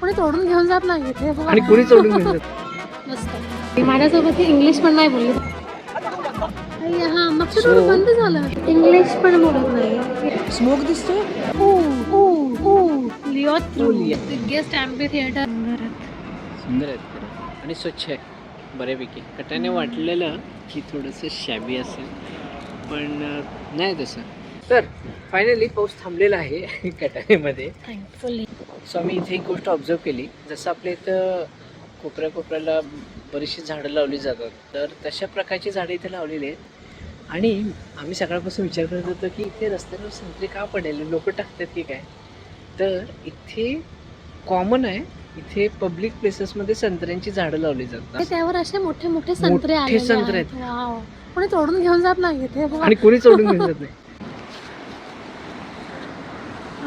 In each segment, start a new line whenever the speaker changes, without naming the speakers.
कोणी तोडून घेऊन जात नाही इथे बघा.
आणि कुणी सोडून घेऊन जातं?
मस्त. माझ्यासोबत ती इंग्लिश पण नाही बोलली. हा थोडं
So-
बंद झालं. इंग्लिश पण बोलत नाही.
स्मोक दिसतोय?
ओ ओ ओ लिओ थ्रू
लिओ.
बिगेस्ट ॲम्पी थिएटर
सुंदर आहेत खरं. आणि स्वच्छ आहे बऱ्यापैकी. कटाने वाटलेलं की थोडंसं शॅबी असेल पण अं, नाही तसं. तर फायनली पाऊस थांबलेला आहे कटाण्यामध्ये
थँकफुली
सो आम्ही इथे एक गोष्ट ऑब्झर्व केली. जसं आपल्या इथं कोपऱ्या कोपऱ्याला बरीचशी झाडं लावली जातात. तर तशा प्रकारची झाडं इथे लावलेली आहेत. आणि आम्ही सकाळपासून विचार करत होतो की इथे रस्त्यावर संत्री का पडेल लोक टाकतात की काय? तर इथे कॉमन आहे. इथे पब्लिक प्लेसेसमध्ये संत्र्यांची झाडं लावली जातात.
त्यावर असे मोठे मोठे संत्रे
मोठे
आले
संत्रे आहेत.
कोणी तोडून घेऊन जात नाही इथे.
आणि कोणी सोडून घेऊन जात नाही.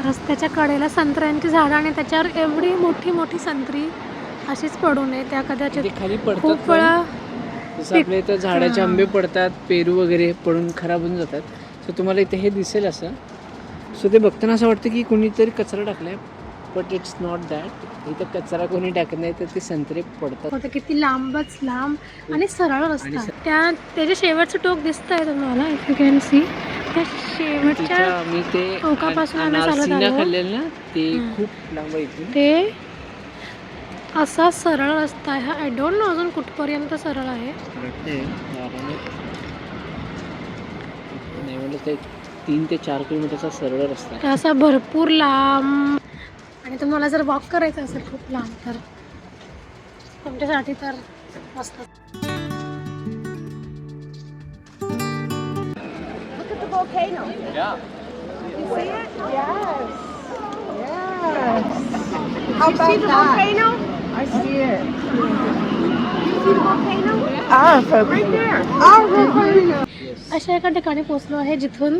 रस्त्याच्या कडेला संत्र्यांची झाडं आणि त्याच्यावर एवढी मोठी मोठी संत्री अशीच पडू नये. त्या कदाचित
ते खाली
खूप. वेळा
जसं आपल्या इथं झाडाचे. आंबे पडतात पेरू वगैरे पडून खराब होऊन जातात. सो तुम्हाला इथे हे दिसेल असं. सो ते बघताना असं वाटतं की कोणीतरी कचरा टाकलाय बट इट्स नॉट दॅट इथं कचरा कोणी टाकत नाही तर ते संत्रे पडतात.
किती लांबच लांब आणि सरळ रस्ता.
स-
त्या त्याचे शेवटचं टोक दिसत आहे तुम्हाला इफ यू कॅन सी त्या शेवटच्या
तिच्या मी ते
टोकापासून आम्ही चालत
अनारसीना
आलो.
खाल्लेलं ना ते. खूप लांब
असा सरळ रस्ता आहे. हा आय डोंट नो अजून कुठपर्यंत सरळ आहे.
तीन ते चार किलोमीटरचा सरळ रस्ता आहे.
असा भरपूर लांब. आणि तुम्हाला जर वॉक करायचं असेल खूप लांब तर तुमच्यासाठी तर मस्त
How about that? I see it. You see the volcano? Our volcano. Our volcano.
अशा एका ठिकाणी पोहोचलो आहे जिथून.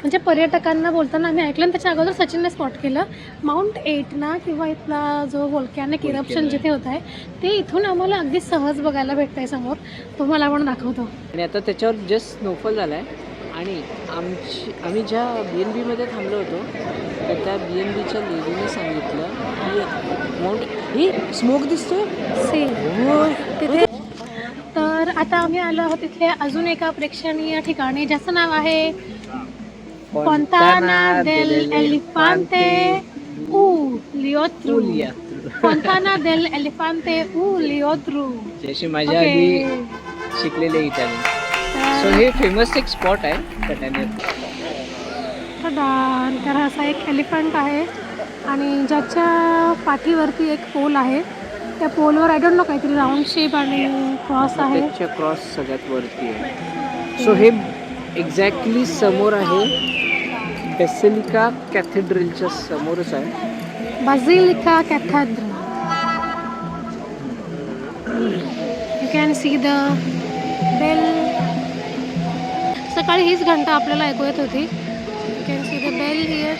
म्हणजे पर्यटकांना बोलताना आम्ही ऐकलं आणि त्याच्या अगोदर सचिनने स्पॉट केलं. माउंट एटना किंवा इथला जो वोल्कॅनिक इरप्शन जिथे होत आहे ते इथून आम्हाला अगदी सहज बघायला भेटत आहे समोर. तुम्हाला पण दाखवतो.
आणि आता त्याच्यावर जस्ट स्नोफॉल झाला आहे आणि आमची आम्ही ज्या बी एन बीमध्ये थांबलो होतो तर त्या बी एन बीच्या लेडीने सांगितलं की माउंट ही स्मोक दिसतोय?
सी तिथे तर आता आम्ही आलो आहोत इथे अजून एका प्रेक्षणीय ठिकाणी ज्याचं नाव आहे फोंटाना देल एलिफांते उ लिओत्रू. फोंटाना देल एलिफांते उ लिओत्रू
जशी माझ्या आधी शिकलेले इटालियन. सो हे फेमस एक स्पॉट आहे
टडान. तर असा एक एलिफंट आहे आणि ज्याच्या पाठीवरती एक पोल आहे त्या पोलवर आय डोंट नो काहीतरी राऊंड शेप आणि क्रॉस आहे
क्रॉस सगळ्यात वरती आहे सो हे एक्झॅक्टली समोर आहे बेसिलिका कॅथेड्रलच्या समोरच आहे
Basilica Cathedral. You can see the bell. सकाळी हीच घंटा आपल्याला ऐकू येत होती. You can see the bell here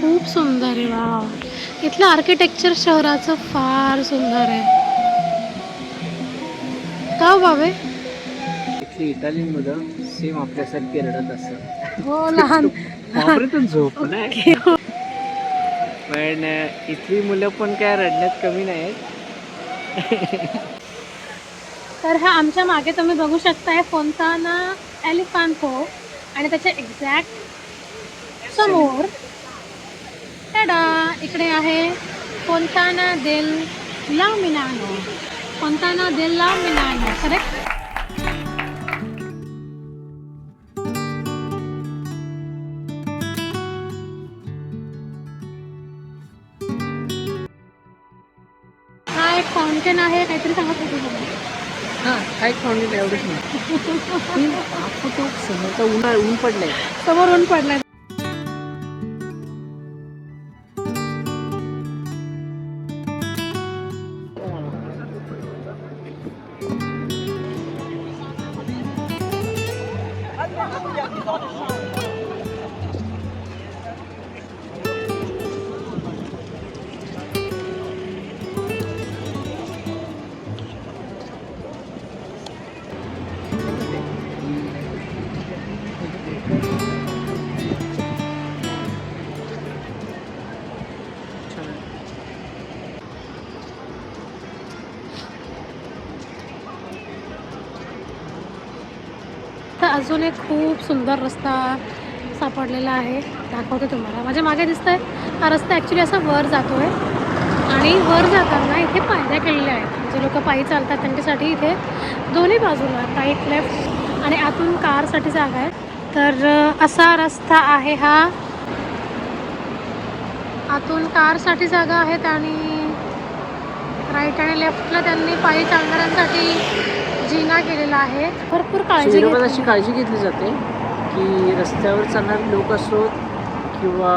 खूप सुंदर आहे वाव. इथलं आर्किटेक्चर शहराचं फार सुंदर आहे. का हो बाबे?
इथली इटालियन मुलं सेम आपल्यासारखी रडत असतात.
हो लहान.
तू झोपलाय पण इथली मुलं पण काय रडण्यात कमी नाही आहेत
तर हा आमच्या मागे तुम्ही बघू शकताय फोनताना एलिफांतो आणि त्याच्या एक्झॅक्ट समोर टाडा इकडे आहे फोनताना देल ला मिलानो फोनताना देल ला मिलानो करेक्ट हा एक फाउंटेन आहे काहीतरी सांगत होते
हां काय खाऊन एवढंच नाही. फोटो समोरचा ऊन ऊन पडलंय.
समोर ऊन पडलाय. अजून एक खूप सुंदर रस्ता सापडलेला आहे. दाखवते तुम्हाला. माझ्या मागे दिसत आहे हा रस्ता ॲक्च्युली असा वर जातो आहे आणि वर जाताना इथे पायऱ्या केलेल्या आहेत. जे लोक पायी चालतात त्यांच्यासाठी इथे दोन्ही बाजूला राईट लेफ्ट आणि आतून कारसाठी जागा आहे. तर असा रस्ता आहे हा. आतून कारसाठी जागा आहेत आणि राईट आणि लेफ्टला त्यांनी पायी चालणाऱ्यांसाठी जिना केलेला आहे भरपूर काळजी
अशी. काळजी घेतली जाते की रस्त्यावर चालणारे लोक असोत किंवा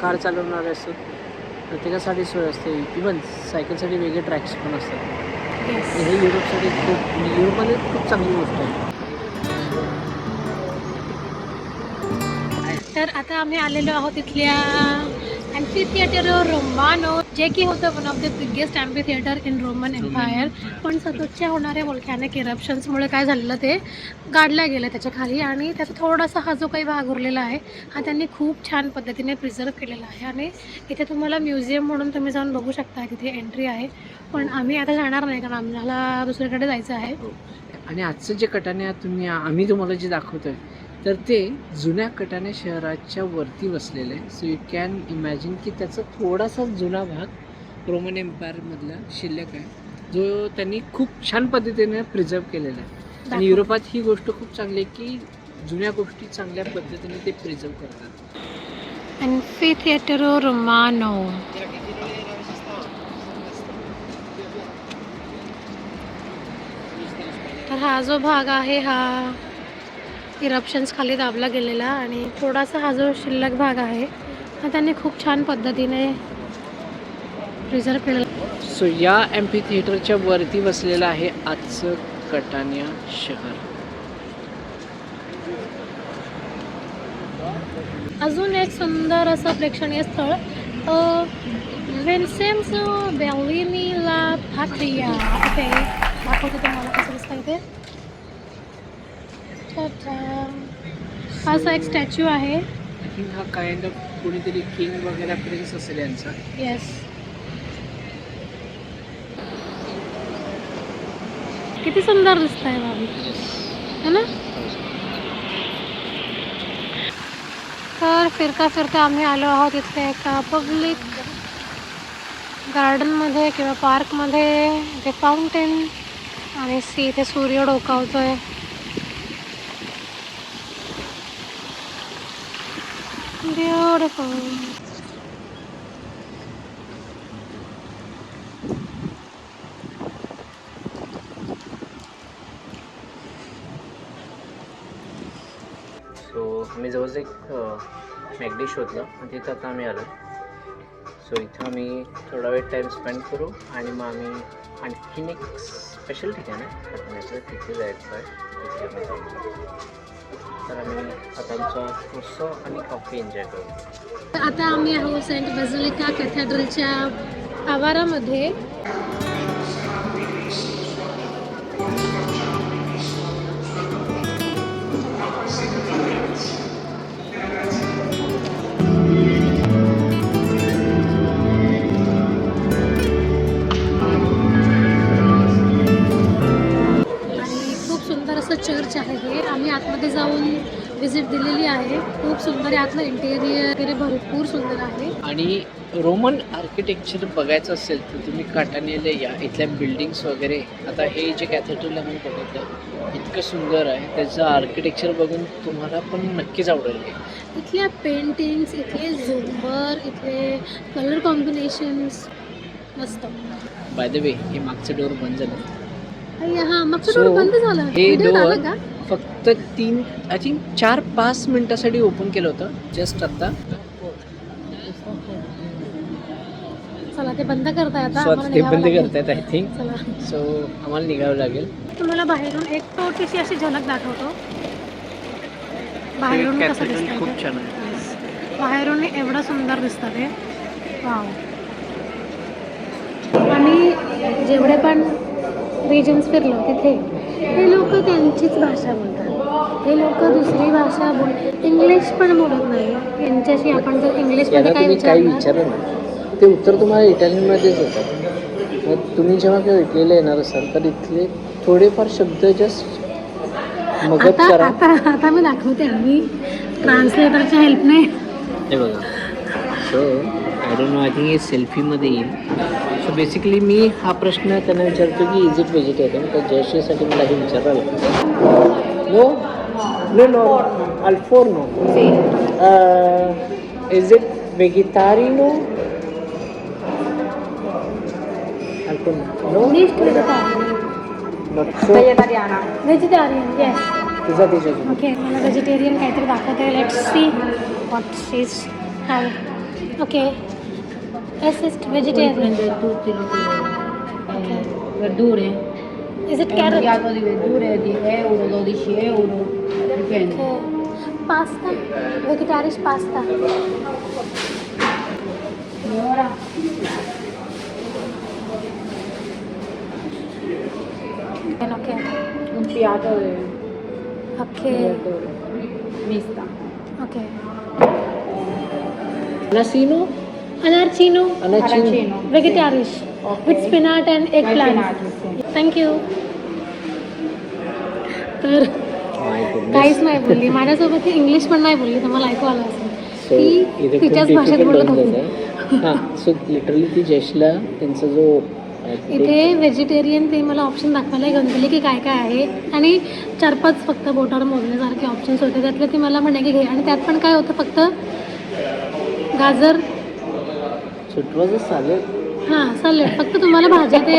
कार चालवणारे असोत प्रत्येकासाठी सोय असते इवन सायकलसाठी वेगळे ट्रॅक्स पण असतात
Yes.
हे युरोपसाठी खूप युरोपमध्ये खूप चांगली गोष्ट आहे
तर आता आम्ही आलेलो आहोत इथल्या थिएटर रोमानो जे की होतं one of the biggest amphitheatre in Roman Empire पण सततच्या होणाऱ्या वोल्कॅनिक इरप्शन्समुळे काय झालेलं ते गाडल्या गेलं त्याच्याखाली आणि त्याचा थोडासा हा जो काही भाग उरलेला आहे हा त्यांनी खूप छान पद्धतीने प्रिझर्व केलेला आहे. आणि इथे तुम्हाला म्युझियम म्हणून तुम्ही जाऊन बघू शकता तिथे एंट्री आहे. पण आम्ही आता जाणार नाही कारण आम्हाला दुसरीकडे जायचं आहे.
आणि आजचं जे कटाने तुम्ही आम्ही तुम्हाला जे दाखवतोय तर ते जुन्या कटाने शहराच्या वरती बसलेलं आहे सो यू कॅन इमॅजिन की त्याचा थोडासा जुना भाग रोमन एम्पायरमधला शिल्लक आहे. जो त्यांनी खूप छान पद्धतीने प्रिझर्व केलेला आहे. आणि. युरोपात ही गोष्ट खूप चांगली आहे की जुन्या गोष्टी चांगल्या पद्धतीने ते प्रिझर्व करतात.
अँफी थिएटर रोमानो तर हा जो भाग आहे हा इरप्शन्स खाली दाबला गेलेला आणि थोडासा हा जो शिल्लक भाग आहे हा त्यांनी खूप छान पद्धतीने प्रिझर्व केलेला.
सो या एम्पी थिएटरच्या वरती बसलेलं आहे आजचं कटानिया शहर.
अजून एक सुंदर असं प्रेक्षणीय स्थळ वेन्सेम्स बेलिनी ला फाट्रिया इथे दाखवते तुम्हाला कसं दिसतं इथे असा एक स्टॅच्यू आहे.
हा काइंड ऑफ कोणीतरी किंग वगैरे प्रिन्स असेल यांचा.
येस किती सुंदर दिसत आहे बाबी. है ना? तर फिरता फिरता आम्ही आलो आहोत इथे एका पब्लिक गार्डनमध्ये किंवा पार्कमध्ये इथे फाउंटेन आणि सी इथे सूर्य डोकावतोय. Beautiful.
सो आम्ही जवळच एक मॅगडी शोधलं आणि तिथं आता आम्ही आलो. सो इथं आम्ही थोडा वेळ टाईम स्पेंड करू आणि मग आम्ही आणखीन एक स्पेशल ठिकाण आहे. तिथे जायचं आहे. तिथे तर आम्ही त्यांचं उत्सव आणि कॉफी एन्जॉय करू.
आता आम्ही आहोत सेंट बेझलिका कॅथेड्रलच्या आवारामध्ये. व्हिजिट दिलेली आहे. खूप सुंदर आहे. आतलं इंटेरियर वगैरे भरपूर सुंदर आहे.
आणि रोमन आर्किटेक्चर बघायचं असेल तर तुम्ही काटानेले या इथल्या बिल्डिंग्स वगैरे आता हे जे कॅथेड्रल आम्ही बघितलं इतकं सुंदर आहे. त्याचं आर्किटेक्चर बघून तुम्हाला पण नक्कीच आवडेल.
इथल्या पेंटिंग्स इथले झुंबर इथले कलर कॉम्बिनेशन्स मस्त.
बाय द वे हे मागचं डोर बंद झालं.
हा मग
So,
डोर बंद झालं.
हे
का?
फक्त तीन आय थिंक चार पाच मिनिटासाठी ओपन केलं होतं जस्ट आता.
चला ते बंद करताय आता
ते बंद. करतायत आय थिंक
चला.
सो आम्हाला निघावं लागेल.
तुम्हाला बाहेरून एक छोटीशी अशी झलक दाखवतो. बाहेरून कसं दिसतंय
खूप. छान आहे.
बाहेरून एवढं सुंदर दिसतं ते. वाव आम्ही जेवढे पण रिजन्स फिरलो तिथे हे लोक त्यांचीच भाषा बोलतात. हे लोक दुसरी भाषा बोल इंग्लिश पण बोलत नाही. यांच्याशी आपण जर इंग्लिशमध्ये
यांना
काय
काही
विचारलं
ना ते उत्तर तुम्हाला इटालियनमध्येच येतात मग तुम्ही जेव्हा केव्हा इटलीला येणार असाल तर इथले थोडेफार शब्द जस्ट
आता
करा.
आता आता मी दाखवते. आम्ही ट्रान्सलेटरच्या हेल्पने
हे बघा. So I don't know I think हे सेल्फीमध्ये येईल. सो बेसिकली मी हा प्रश्न त्यांना विचारतो की इज इट व्हेजिटेरियन तर जयश्रीसाठी मला हे विचारायला नो नो नो अल्फोर नो इज इट वेजिटारिनो नो
व्हेजिटेरियन येस
तुझा त्याच्यात
ओके मला व्हेजिटेरियन काहीतरी दाखवते let's see what she's hi okay Assist vegetarian. Prendere
tutti i eh,
okay.
verdure.
Is it
carrot?
Un
piatto di verdure di euro, 12 euro, dipende.
Okay. Pasta, vegetarian
pasta.
E ora? Okay.
Un piatto di... Okay. Mista.
Ok.
Latino
अनारचिनो
अनाचिनो
arancino
vegetarian
Ok.
With स्पिनाट and egg
Con
plant
spinaci, sì.
Thank you तर काहीच नाही बोलली. माझ्यासोबत ती English पण नाही बोलली तर मला ऐकू आलं असेल
सो
ती
इथे
तिच्याच भाषेत बोलत होती.
हां. सो लिटरली ती जयशला त्यांचा जो
इथे व्हेजिटेरियन ते मला ऑप्शन दाखवायला गेले की काय काय आहे. आणि चार पाच फक्त बोटावर मोजण्यासारखे ऑप्शन्स होते. त्यातले ती मला म्हणे की घे. आणि त्यात पण काय होतं फक्त गाजर
A salad.
हां सॅलेड फक्त तुम्हाला भाज्या ते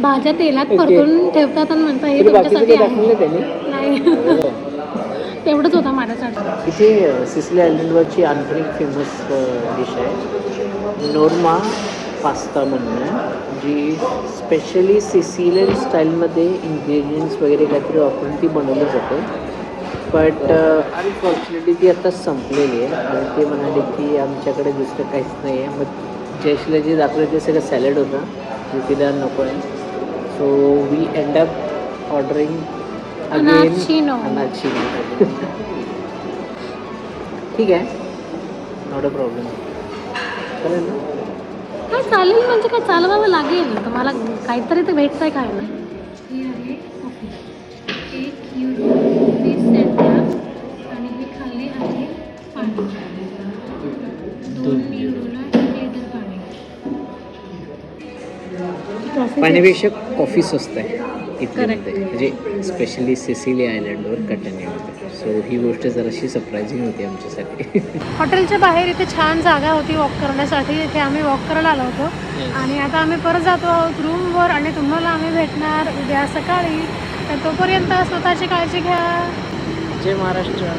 भाज्या तेलात. परतून ठेवतात आणि म्हणतात हे
तरी बाकीचं
तुमच्यासाठी
काही त्यांनी.
नाही. तेवढंच होतं माझ्यासाठी.
इथे सिसिली आयलंडवरची आणखी एक फेमस डिश आहे. नोर्मा पास्ता म्हणून आहे, जी स्पेशली सिसिलियन स्टाईलमध्ये इन्ग्रेडियंट्स वगैरे काहीतरी वापरून ती बनवली जाते. बट अनफॉर्च्युनेटली ती आता संपलेली आहे. आणि ते म्हणाले की आमच्याकडे दुसरं काहीच नाही आहे. मग जयशला जे दाखवलं ते सगळं सॅलड होतं. जे तिला नको आहे. So we end up ordering. अनाचिनो ठीक आहे. नॉट अ प्रॉब्लेम चालेल ना?
काय चालेल म्हणजे काय? चालवावं लागेल. तुम्हाला काहीतरी तर भेटतंय खायला.
पाण्यापेक्षा कॉफी स्वस्त आहे. म्हणजे स्पेशली सिसिली आयलंडवर कटनीमध्ये सो ही गोष्ट जराशी सरप्रायझिंग होती आमच्यासाठी.
हॉटेलच्या बाहेर इथे छान जागा होती वॉक करण्यासाठी. इथे आम्ही वॉक करायला आलो होतो. आणि आता आम्ही परत जातो आहोत रूमवर आणि तुम्हाला आम्ही भेटणार उद्या सकाळी. तर तोपर्यंत स्वतःची काळजी घ्या.
जय महाराष्ट्र.